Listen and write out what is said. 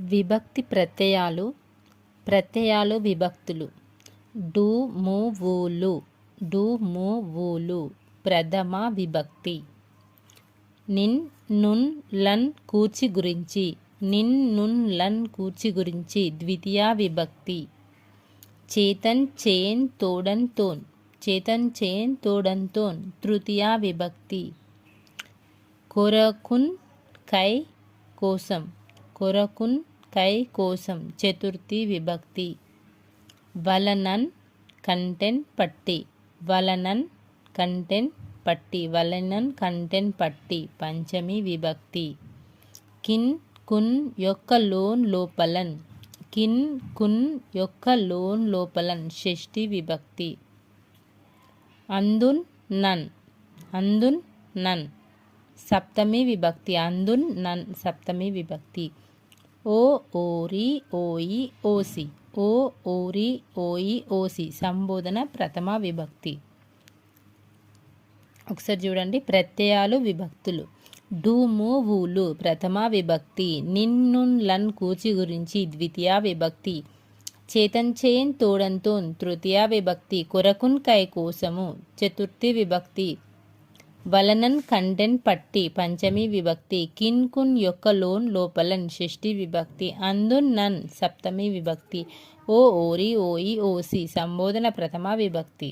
విభక్తి ప్రత్యయాలు ప్రత్యయాలు విభక్తులు. డు ము ఊలు డు ము ఊలు ప్రథమ విభక్తి. నిన్ నున్ లన్ కూర్చి గురించి నిన్ నున్ లన్ కూర్చి గురించి ద్వితీయ విభక్తి. చేతన్ చేన్ తోడన్ తోన్. చేతన్ చేన్ తోడన్ తోన్ తృతీయ విభక్తి. కొరకున్ కై కోసం కొరకున్ కై కోసం చతుర్థి విభక్తి. వలనన్ కంటెంట్ పట్టి. వలనన్ కంటెంట్ పట్టి. వలనన్ కంటెంట్ పట్టి. పంచమి విభక్తి. కిన్ కున్ యొక్క లోన్ లోపలన్. కిన్ కున్ యొక్క లోన్ లోపలన్ షష్ఠి విభక్తి. అందున్ నన్. అందున్ నన్. సప్తమి విభక్తి. అందున్ నన్ సప్తమి విభక్తి. ఓ ఓరి ఓయి ఓసి. ఓ ఓరి ఓయి ఓసి. సంబోధన ప్రథమ విభక్తి. ఒకసారి చూడండి. ప్రత్యయాలు విభక్తులు. డూము ఊలు ప్రథమ విభక్తి. నిన్నున్ లన్ కూచి గురించి ద్వితీయ విభక్తి. చేతన్ చేన్ తోడంతోన్ తృతీయ విభక్తి. కొరకున్ కై కోసము. చతుర్థి విభక్తి. వలనన్ కంటెంట్ పట్టి పంచమి విభక్తి కిన్ కున్ యొక్క లోన్ లోపలన్ షష్ఠి విభక్తి అందున్ నన్ సప్తమి విభక్తి ఓ ఓరి ఓయి ఓసి సంబోధన ప్రథమ విభక్తి.